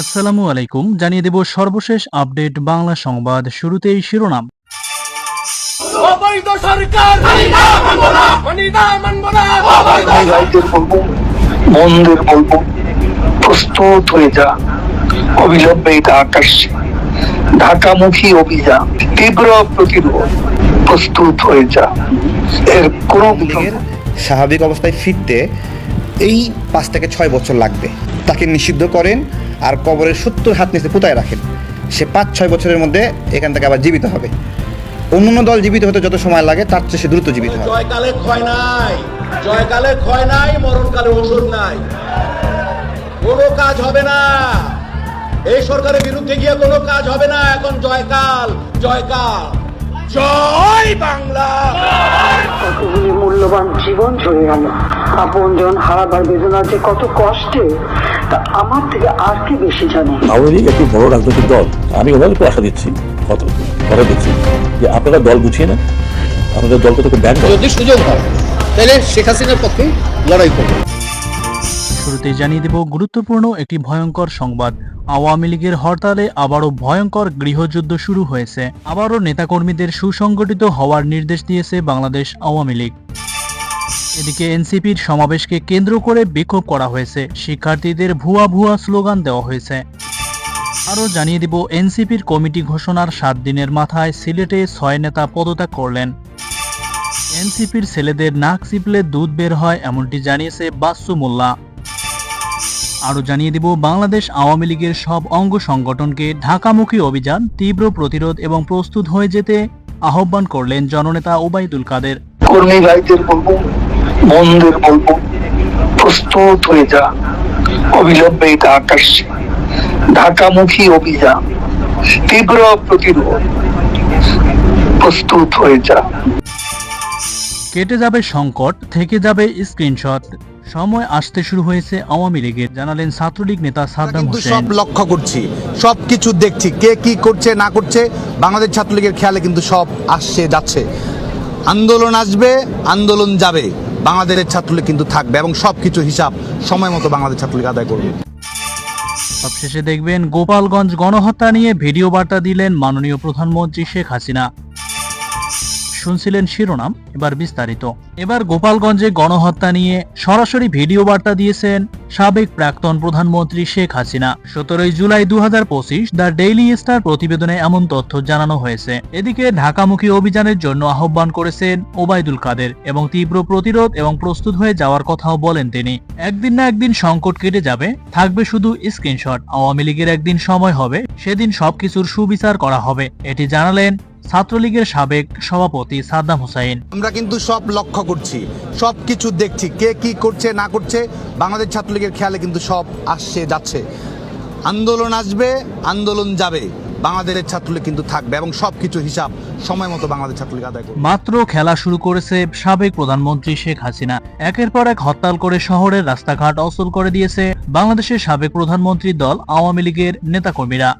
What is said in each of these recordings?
আসসালামু আলাইকুম। জানিয়ে দেব সর্বশেষ আপডেট বাংলা সংবাদ শুরুতেই শিরোনাম। মানি ভাইদের বলব প্রস্তুত হয়ে যা। অবিলম্বে এটা আকাশে। ঢাকামুখী অভিযান তীব্র প্রতিরোধ প্রস্তুত হয়ে যা। এর কোনো স্বাভাবিক অবস্থায় ফিরতে এই পাঁচ থেকে ছয় বছর লাগবে। তাকে নিষিদ্ধ করেন আর কবরের সত্তর হাত নিচে পুতায় রাখেন। সে পাঁচ ছয় বছরের মধ্যে এখান থেকে আবার জীবিত হবে। অন্য দল জীবিত হতে যত সময় লাগে তার চেয়ে সে দ্রুত জীবিত হবে। জয়কালে ক্ষয় নাই জয়কালে ক্ষয় নাই মরণকালে ওষুধ নাই। কোনো কাজ হবে না। এই সরকারের বিরুদ্ধে গিয়ে কোনো কাজ হবে না। এখন জয়কাল জয়কাল। জয় বাংলা! মূল্যবান জীবন চলে গেল। আপনজন হারাবার বেদনা যে কত কষ্টে তা আমার থেকে আর কি বেশি জানে? আওয়ামী লীগ একটি বড় রাজনৈতিক দল আমি ওনাদেরকে আশা দিচ্ছি কথা দিচ্ছি যে আপনারা দল গুছিয়ে নেন আপনাদের দলকে থেকে ব্যাংক যদি সুযোগ হয় তাহলে শেখ হাসিনার পক্ষে লড়াই করবে। শুরুতেই জানিয়ে দেব গুরুত্বপূর্ণ একটি ভয়ঙ্কর সংবাদ। আওয়ামী লীগের হরতালে আবারও ভয়ঙ্কর গৃহযুদ্ধ শুরু হয়েছে। আবারও নেতাকর্মীদের সুসংগঠিত হওয়ার নির্দেশ দিয়েছে বাংলাদেশ আওয়ামী লীগ। এদিকে এনসিপির সমাবেশকে কেন্দ্র করে বিক্ষোভ করা হয়েছে। শিক্ষার্থীদের ভুয়া ভুয়া স্লোগান দেওয়া হয়েছে। আরও জানিয়ে দিব, এনসিপির কমিটি ঘোষণার সাত দিনের মাথায় সিলেটে ছয় নেতা পদত্যাগ করলেন। এনসিপির ছেলেদের নাক চিপলে দুধ বের হয় এমনটি জানিয়েছে বাসু মোল্লা। আরও জানিয়ে দিব, বাংলাদেশ আওয়ামী লীগের সব অঙ্গ সংগঠনকে ঢাকামুখী অভিযান তীব্র প্রতিরোধ এবং প্রস্তুত হয়ে যেতে আহ্বান করলেন জননেতা ওবায়দুল কাদের। কর্মী ভাইদের বলব বোনদের বলব প্রস্তুত হয়ে যা। অবিলম্বে এটা আকাশে। ঢাকামুখী অভিযান। তীব্র প্রতিরোধ। প্রস্তুত হয়ে যা। কেটে যাবে সংকট থেকে যাবে স্ক্রিনশট। সময় আসতে শুরু হয়েছে আওয়ামী লীগের জানালেন ছাত্রলীগ নেতা সাদ্দাম হোসেন। সব লক্ষ্য করছি সব কিছু দেখছি কে কি করছে না করছে। বাংলাদেশ ছাত্রলীগের খেয়ালে কিন্তু সব আসছে যাচ্ছে। আন্দোলন আসবে আন্দোলন যাবে। বাংলাদেশের ছাত্রলীগ কিন্তু থাকবে এবং সব কিছু হিসাব সময় মতো বাংলাদেশ ছাত্রলীগ আদায় করবে। সবশেষে দেখবেন গোপালগঞ্জ গণহত্যা নিয়ে ভিডিও বার্তা দিলেন মাননীয় প্রধানমন্ত্রী শেখ হাসিনা। শুনছিলেন শিরোনাম, এবার বিস্তারিত। এবার গোপালগঞ্জে গণহত্যা নিয়ে সরাসরি ভিডিও বার্তা দিয়েছেন সাবেক প্রাক্তন প্রধানমন্ত্রী শেখ হাসিনা। সতেরোই জুলাই দু হাজার পঁচিশ দ্য ডেইলি স্টার প্রতিবেদনে এমন তথ্য জানানো হয়েছে। এদিকে ঢাকামুখী অভিযানের জন্য আহ্বান করেছেন ওবায়দুল কাদের এবং তীব্র প্রতিরোধ এবং প্রস্তুত হয়ে যাওয়ার কথাও বলেন তিনি। একদিন না একদিন সংকট কেটে যাবে, থাকবে শুধু স্ক্রিনশট। আওয়ামী লীগের একদিন সময় হবে, সেদিন সবকিছুর সুবিচার করা হবে, এটি জানালেন ছাত্রলীগের সাবেক সভাপতি সাদ্দাম হোসাইন। আমরা কিন্তু সব লক্ষ্য করছি সব কিছু দেখছি কে কি করছে না করছে। বাংলাদেশ ছাত্রলীগের খেয়ালে কিন্তু সব আসছে যাচ্ছে। আন্দোলন আসবে আন্দোলন যাবে। বাংলাদেশের ছাত্রলীগ কিন্তু থাকবে এবং সব কিছু হিসাব সময় মতো বাংলাদেশ ছাত্রলীগ আদায় করবে। মাত্র খেলা শুরু করেছে সাবেক প্রধানমন্ত্রী শেখ হাসিনা। একের পর এক হরতাল করে শহরের রাস্তাঘাট অচল করে দিয়েছে বাংলাদেশের সাবেক প্রধানমন্ত্রী দল আওয়ামী লীগের নেতাকর্মীরা।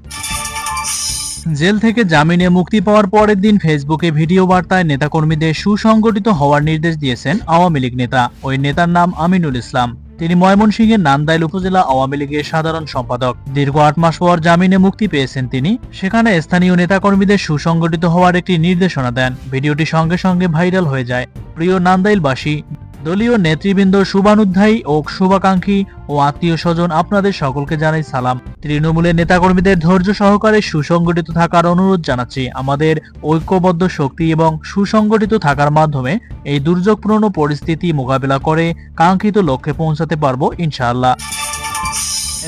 জেল থেকে জামিনে মুক্তি পাওয়ার পরের দিন ফেসবুকে ভিডিও বার্তায় নেতাকর্মীদের সুসংগঠিত হওয়ার নির্দেশ দিয়েছেন আওয়ামী লীগ নেতা। ওই নেতার নাম আমিনুল ইসলাম। তিনি ময়মনসিংহের নান্দাইল উপজেলা আওয়ামী লীগের সাধারণ সম্পাদক। দীর্ঘ আট মাস পর জামিনে মুক্তি পেয়েছেন তিনি। সেখানে স্থানীয় নেতাকর্মীদের সুসংগঠিত হওয়ার একটি নির্দেশনা দেন। ভিডিওটি সঙ্গে সঙ্গে ভাইরাল হয়ে যায়। প্রিয় নান্দাইলবাসী দলীয় নেতৃবৃন্দ শুভানুধ্যায়ী ও শুভাকাঙ্ক্ষী ও আত্মীয় স্বজন আপনাদের সকলকে জানাই সালাম। তৃণমূলের নেতাকর্মীদের ধৈর্য সহকারে সুসংগঠিত থাকার অনুরোধ জানাচ্ছি। আমাদের ঐক্যবদ্ধ শক্তি এবং সুসংগঠিত থাকার মাধ্যমে এই দুর্যোগপূর্ণ পরিস্থিতি মোকাবেলা করে কাঙ্ক্ষিত লক্ষ্যে পৌঁছাতে পারব ইনশাআল্লাহ।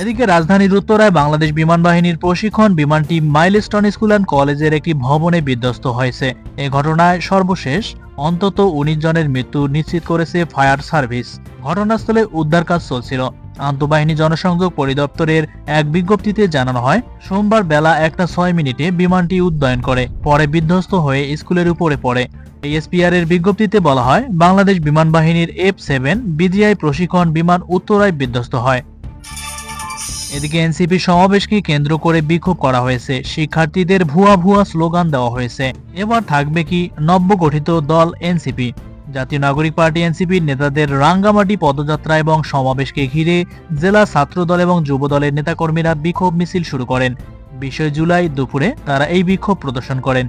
এদিকে রাজধানীর উত্তরায় বাংলাদেশ বিমান বাহিনীর প্রশিক্ষণ বিমানটি মাইলস্টোন স্কুল অ্যান্ড কলেজের একটি ভবনে বিধ্বস্ত হয়েছে। এ ঘটনায় সর্বশেষ অন্তত উনিশ জনের মৃত্যু নিশ্চিত করেছে ফায়ার সার্ভিস। ঘটনাস্থলে উদ্ধার কাজ চলছিল। আন্তঃবাহিনী জনসংযোগ পরিদপ্তরের এক বিজ্ঞপ্তিতে জানানো হয়, সোমবার বেলা একটা ছয় মিনিটে বিমানটি উড্ডয়ন করে, পরে বিধ্বস্ত হয়ে স্কুলের উপরে পড়ে। এসপিআর এর বিজ্ঞপ্তিতে বলা হয়, বাংলাদেশ বিমান বাহিনীর এফ সেভেন বিজিআই প্রশিক্ষণ বিমান উত্তরায় বিধ্বস্ত হয়। এদিকে এনসিপি সমাবেশকে কেন্দ্র করে বিক্ষোভ করা হয়েছে। শিক্ষার্থীদের ভুয়া ভুয়া স্লোগান দেওয়া হয়েছে। এবার থাকবে কি নব্য গঠিত দল এনসিপি। জাতীয় নাগরিক পার্টি এনসিপির নেতাদের রাঙ্গামাটি পদযাত্রা এবং সমাবেশকে ঘিরে জেলা ছাত্রদল এবং যুবদলের নেতাকর্মীরা বিক্ষোভ মিছিল শুরু করেন। বিশে জুলাই দুপুরে তারা এই বিক্ষোভ প্রদর্শন করেন।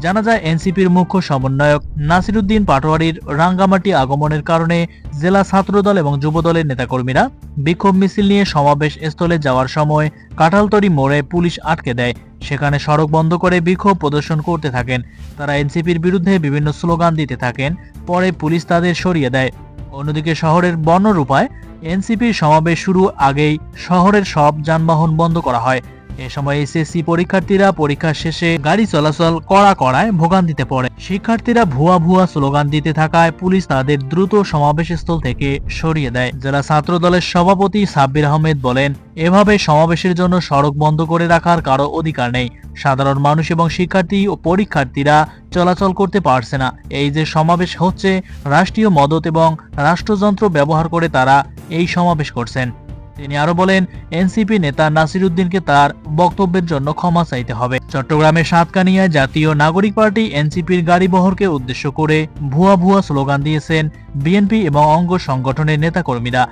জানা যায় এনসিপির মুখ্য সমন্বয়ক নাসিরুদ্দিন পাটোয়ারির রাঙ্গামাটি আগমনের কারণে জেলা ছাত্রদল এবং যুবদলের নেতাকর্মীরা বিক্ষোভ মিছিল নিয়ে সমাবেশ স্থলে যাওয়ার সময় কাঁঠালতরি মোড়ে পুলিশ আটকে দেয়। সেখানে সড়ক বন্ধ করে বিক্ষোভ প্রদর্শন করতে থাকেন। তারা এনসিপির বিরুদ্ধে বিভিন্ন স্লোগান দিতে থাকেন। পরে পুলিশ তাদের সরিয়ে দেয়। অন্যদিকে শহরের বর্ণরূপায় এনসিপির সমাবেশ শুরু আগেই শহরের সব যানবাহন বন্ধ করা হয়। এ সময় এসএসসি পরীক্ষার্থীরা পরীক্ষা শেষে গাড়ি চলাচল করা করায় ভোগান্তিতে পড়ে। শিক্ষার্থীরা ভুয়া ভুয়া স্লোগান দিতে থাকায় পুলিশ তাদের দ্রুত সমাবেশস্থল থেকে সরিয়ে দেয়। জেলা ছাত্র দলের সভাপতি সাব্বির আহমেদ বলেন, এভাবে সমাবেশের জন্য সড়ক বন্ধ করে রাখার কারও অধিকার নেই। সাধারণ মানুষ এবং শিক্ষার্থী ও পরীক্ষার্থীরা চলাচল করতে পারছে না। এই যে সমাবেশ হচ্ছে, রাষ্ট্রীয় মদত এবং রাষ্ট্রযন্ত্র ব্যবহার করে তারা এই সমাবেশ করছেন। তিনি আরও বলেন, এনসিপি নেতা নাসিরুদ্দিনকে তার বক্তব্যের জন্য ক্ষমা চাইতে হবে। চট্টগ্রামের সাতকানিয়ায় জাতীয় নাগরিক পার্টি এনসিপির গাড়িবহরকে উদ্দেশ্য করে ভুয়া ভুয়া স্লোগান দিয়েছেন বিএনপি এবং অঙ্গ সংগঠনের নেতাকর্মীরা।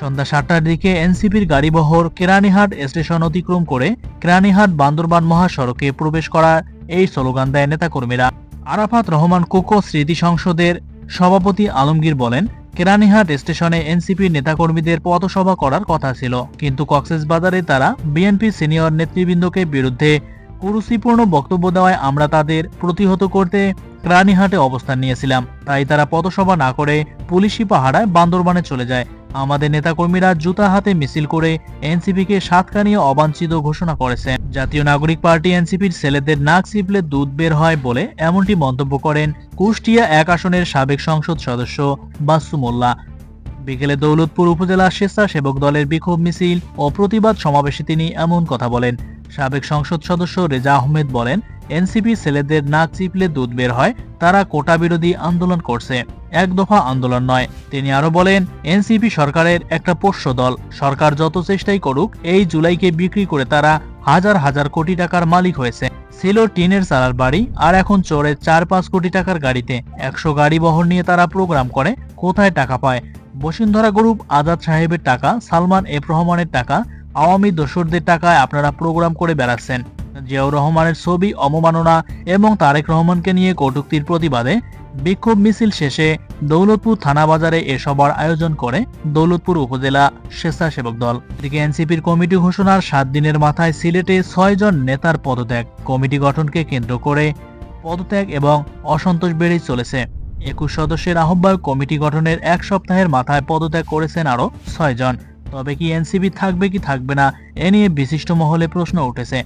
সন্ধ্যা সাতটার দিকে এনসিপির গাড়িবহর কেরানীহাট স্টেশন অতিক্রম করে কেরানীহাট বান্দরবান মহাসড়কে প্রবেশ করার এই স্লোগান দেয় নেতাকর্মীরা। আরাফাত রহমান কোকো স্মৃতি সংসদের সভাপতি আলমগীর বলেন কেরানীহাট স্টেশনে এনসিপির নেতাকর্মীদের পথসভা করার কথা ছিল। কিন্তু কক্সেসবাজারে তারা বিএনপি সিনিয়র নেতৃবৃন্দকে বিরুদ্ধে কুরুচিপূর্ণ বক্তব্য দেওয়ায় আমরা তাদের প্রতিহত করতে কেরানীহাটে অবস্থান নিয়েছিলাম। তাই তারা পথসভা না করে পুলিশি পাহারায় বান্দরবানে চলে যায়। আমাদের নেতাকর্মীরা জুতা হাতে মিছিল করে এনসিপিকে সাতকানীয় অবাঞ্ছিত ঘোষণা করেছেন। জাতীয় নাগরিক পার্টি এনসিপির ছেলেদের নাক চিপলে দুধ বের হয় বলে এমনটি মন্তব্য করেন কুষ্টিয়া এক আসনের সাবেক সংসদ সদস্য বাসু মোল্লা। বিকেলে দৌলতপুর উপজেলা স্বেচ্ছাসেবক দলের বিক্ষোভ মিছিল ও প্রতিবাদ সমাবেশে তিনি এমন কথা বলেন। সাবেক সংসদ সদস্য রেজা আহমেদ বলেন, এনসিপি ছেলেদের নাক চিপলে দুধ বের হয়, তারা কোটা বিরোধী আন্দোলন করছে। এক দফা আন্দোলন নয়। তিনি আরও বলেন, এনসিপি সরকারের একটা পোষ্য দল। সরকার যত চেষ্টাই করুক, এই জুলাইকে বিক্রি করে তারা হাজার হাজার কোটি টাকার মালিক হয়েছে। ছিল টিনের চালার বাড়ি, আর এখন চড়ে চার পাঁচ কোটি টাকার গাড়িতে। একশো গাড়ি বহর নিয়ে তারা প্রোগ্রাম করে, কোথায় টাকা পায়? বসুন্ধরা গ্রুপ আজাদ সাহেবের টাকা, সালমান এফ রহমানের টাকা আওয়ামী দোসরদের টাকায় আপনারা প্রোগ্রাম করে বেড়াচ্ছেন। জিয়াউর রহমানের ছবি, অবমাননা এবং তারেক রহমানকে নিয়ে কটুক্তির প্রতিবাদে বিক্ষোভ মিছিল শেষে দৌলতপুর থানা বাজারে এ সভার আয়োজন করে দৌলতপুর উপজেলা স্বেচ্ছাসেবক দল। এদিকে এনসিপির কমিটি ঘোষণার সাত দিনের মাথায় সিলেটে ছয় জন নেতার পদত্যাগ। কমিটি গঠনকে কেন্দ্র করে পদত্যাগ এবং অসন্তোষ বেড়েই চলেছে। একুশ সদস্যের আহ্বায়ক কমিটি গঠনের এক সপ্তাহের মাথায় পদত্যাগ করেছেন আরও ছয় জন তবে কি এনসিবি থাকবে কি থাকবে না এ নিয়ে বিশিষ্ট মহলে প্রশ্ন উঠেছে।